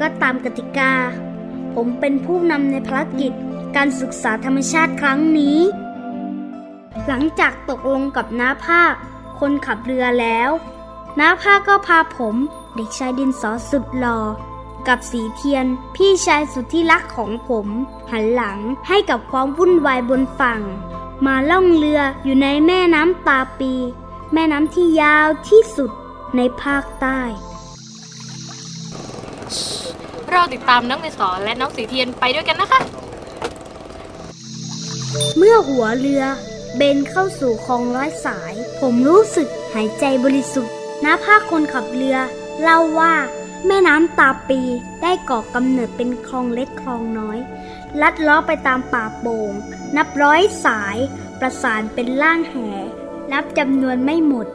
ก็ตามกติกา ผมเป็นผู้นำในภารกิจการศึกษาธรรมชาติครั้งนี้ หลังจากตกลงกับน้าภาค คนขับเรือแล้วน้าภาคก็พาผมเด็กชายดินสอสุดหล่อกับสีเทียนพี่ชายสุดที่รักของผม หันหลังให้กับความวุ่นวายบนฝั่ง มาล่องเรืออยู่ในแม่น้ำตาปี แม่น้ำที่ยาวที่สุดในภาคใต้ เราติดตามน้องเมสอนและน้องสีเทียนไปด้วยกันนะคะ เมื่อหัวเรือเบนเข้าสู่คลองร้อยสาย ผมรู้สึกหายใจบริสุทธิ์น้าภาคคนขับเรือ เล่าว่าแม่น้ำตาปีได้ก่อกำเนิดเป็นคลองเล็กคลองน้อย ลัดล้อไปตามป่าโป่ง นับร้อยสาย ประสานเป็นล่างแหนับจำนวนไม่หมด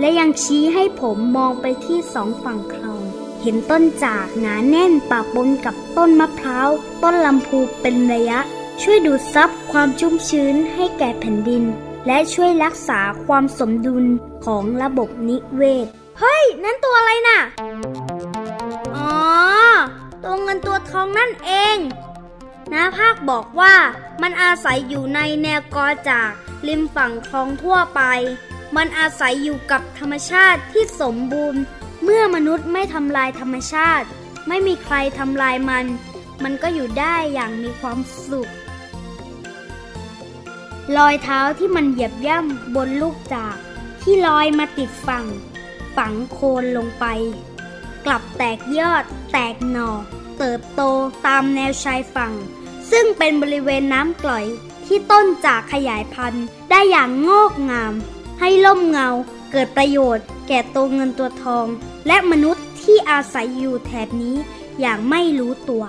และยังชี้ให้ผมมองไปที่สองฝั่งคลอง เห็นต้นจากหนาแน่นปะปนกับต้นมะพร้าว ต้นลำพูเป็นระยะ ช่วยดูดซับความชุ่มชื้นให้แก่แผ่นดิน และช่วยรักษาความสมดุลของระบบนิเวศ เฮ้ย นั่นตัวอะไรน่ะ อ๋อ ตัวเงินตัวทองนั่นเองนาภาคบอกว่ามันอาศัยอยู่ในแนวกอจากริมฝั่งคลองทั่วไป มันอาศัยอยู่กับธรรมชาติที่สมบูรณ์ เมื่อมนุษย์ไม่ทำลายธรรมชาติ ไม่มีใครทำลายมัน มันก็อยู่ได้อย่างมีความสุข รอยเท้าที่มันเหยียบย่ำบนลูกจากที่ลอยมาติดฝั่ง ฝังโคนลงไป กลับแตกยอด แตกหน่อ เติบโตตามแนวชายฝั่ง ซึ่งเป็นบริเวณน้ำกร่อยที่ต้นจากขยายพันธุ์ได้อย่างงอกงาม ให้ล่มเงาเกิดประโยชน์ แก่ตัวเงินตัวทอง และมนุษย์ที่อาศัยอยู่แถบนี้อย่างไม่รู้ตัว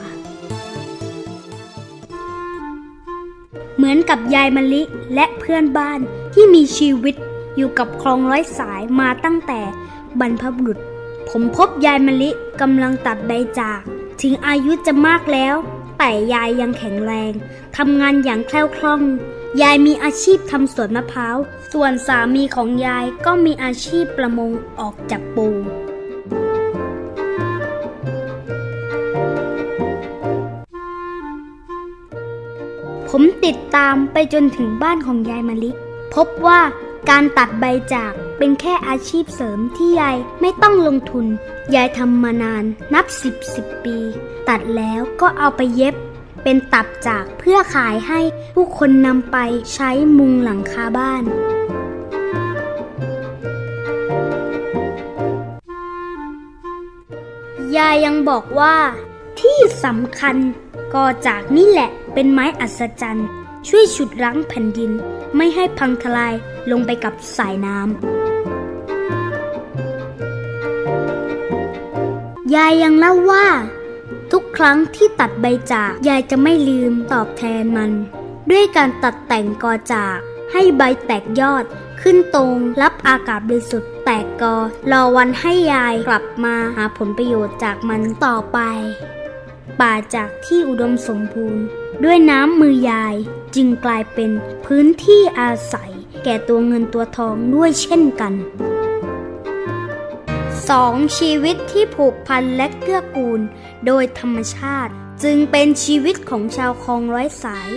เหมือนกับยายมะลิและเพื่อนบ้านที่มีชีวิตอยู่กับคลองร้อยสายมาตั้งแต่บรรพบุรุษ ผมพบยายมะลิกำลังตัดใบจาก ถึงอายุจะมากแล้ว แต่ยายยังแข็งแรงทำงานอย่างแคล่วคล่อง ยายมีอาชีพทำสวนมะพร้าว ส่วนสามีของยายก็มีอาชีพประมงออกจับปู ผมติดตามไปจนถึงบ้านของยายมะลิ พบว่าการตัดใบจากเป็นแค่อาชีพเสริมที่ยายไม่ต้องลงทุน ยายทำมานานนับสิบสิบปี ตัดแล้วก็เอาไปเย็บ เป็นตับจากเพื่อขายให้ผู้คนนำไปใช้มุงหลังคาบ้านยายยังบอกว่า ที่สำคัญก็จากนี่แหละเป็นไม้อัศจรรย์ ช่วยฉุดรั้งแผ่นดิน ไม่ให้พังทลายลงไปกับสายน้ำยายยังเล่าว่า ทุกครั้งที่ตัดใบจาก ยายจะไม่ลืมตอบแทนมัน ด้วยการตัดแต่งกอจาก ให้ใบแตกยอดขึ้นตรงรับอากาศบริสุทธิ์แตกกอ รอวันให้ยายกลับมาหาผลประโยชน์จากมันต่อไป ป่าจากที่อุดมสมบูรณ์ ด้วยน้ำมือยายจึงกลายเป็นพื้นที่อาศัย แก่ตัวเงินตัวทองด้วยเช่นกัน สองชีวิตที่ผูกพันและเกื้อกูล โดยธรรมชาติ จึงเป็นชีวิตของชาวคลองร้อยสาย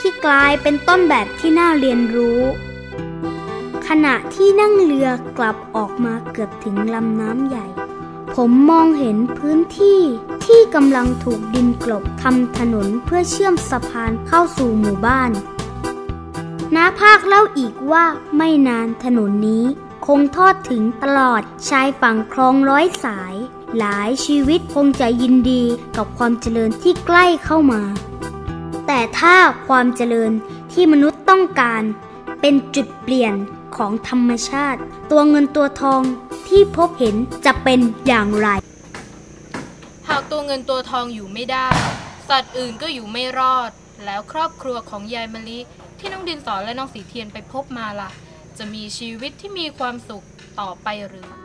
ที่กลายเป็นต้นแบบที่น่าเรียนรู้ ขณะที่นั่งเรือกลับออกมาเกือบถึงลำน้ำใหญ่ ผมมองเห็นพื้นที่ที่กำลังถูกดินกลบทำถนนเพื่อเชื่อมสะพานเข้าสู่หมู่บ้าน น้าภาคเล่าอีกว่าไม่นานถนนนี้ งทอดถึงตลอดชายฝั่งคลองร้อยสาย หลายชีวิตคงจะยินดีกับความเจริญที่ใกล้เข้ามา แต่ถ้าความเจริญที่มนุษย์ต้องการ เป็นจุดเปลี่ยนของธรรมชาติ ตัวเงินตัวทองที่พบเห็นจะเป็นอย่างไร หากตัวเงินตัวทองอยู่ไม่ได้ สัตว์อื่นก็อยู่ไม่รอด แล้วครอบครัวของยายมะลิที่น้องดินสอนและน้องสีเทียนไปพบมาล่ะ จะมีชีวิตที่มีความสุขต่อไปหรือ